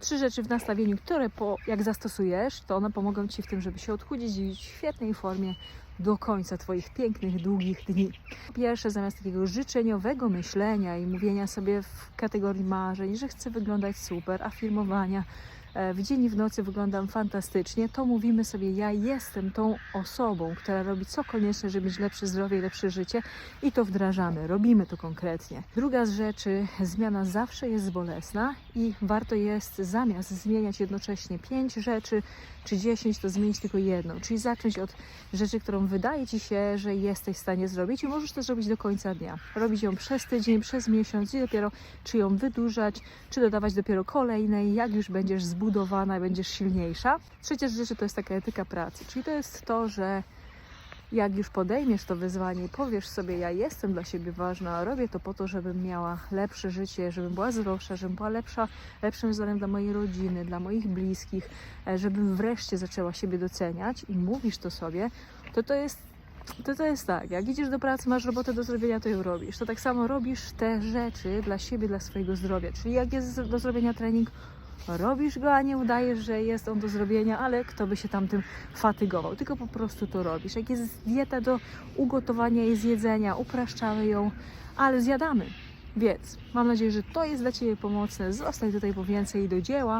trzy rzeczy w nastawieniu, które po, jak zastosujesz, to one pomogą Ci w tym, żeby się odchudzić i w świetnej formie do końca Twoich pięknych, długich dni. Pierwsze, zamiast takiego życzeniowego myślenia i mówienia sobie w kategorii marzeń, że chcę wyglądać super, afirmowania, w dzień i w nocy wyglądam fantastycznie, to mówimy sobie, ja jestem tą osobą, która robi co konieczne, żeby mieć lepsze zdrowie i lepsze życie i to wdrażamy, robimy to konkretnie. Druga z rzeczy, zmiana zawsze jest bolesna i warto jest zamiast zmieniać jednocześnie pięć rzeczy czy dziesięć, to zmienić tylko jedną, czyli zacząć od rzeczy, którą wydaje Ci się, że jesteś w stanie zrobić i możesz to zrobić do końca dnia. Robić ją przez tydzień, przez miesiąc i dopiero czy ją wydłużać, czy dodawać dopiero kolejnej, jak już będziesz zbudowana i będziesz silniejsza. Trzecia rzecz to jest taka etyka pracy, czyli to jest to, że jak już podejmiesz to wyzwanie i powiesz sobie, ja jestem dla siebie ważna, robię to po to, żebym miała lepsze życie, żebym była zdrowsza, żebym była lepsza, lepszym wzorem dla mojej rodziny, dla moich bliskich, e, żebym wreszcie zaczęła siebie doceniać i mówisz to sobie, to to jest to to jest tak, jak idziesz do pracy, masz robotę do zrobienia, to ją robisz. To tak samo robisz te rzeczy dla siebie, dla swojego zdrowia. Czyli jak jest do zrobienia trening, robisz go, a nie udajesz, że jest on do zrobienia, ale kto by się tam tym fatygował, tylko po prostu to robisz. Jak jest dieta do ugotowania i zjedzenia, upraszczamy ją, ale zjadamy. Więc mam nadzieję, że to jest dla Ciebie pomocne. Zostań tutaj po więcej do dzieła.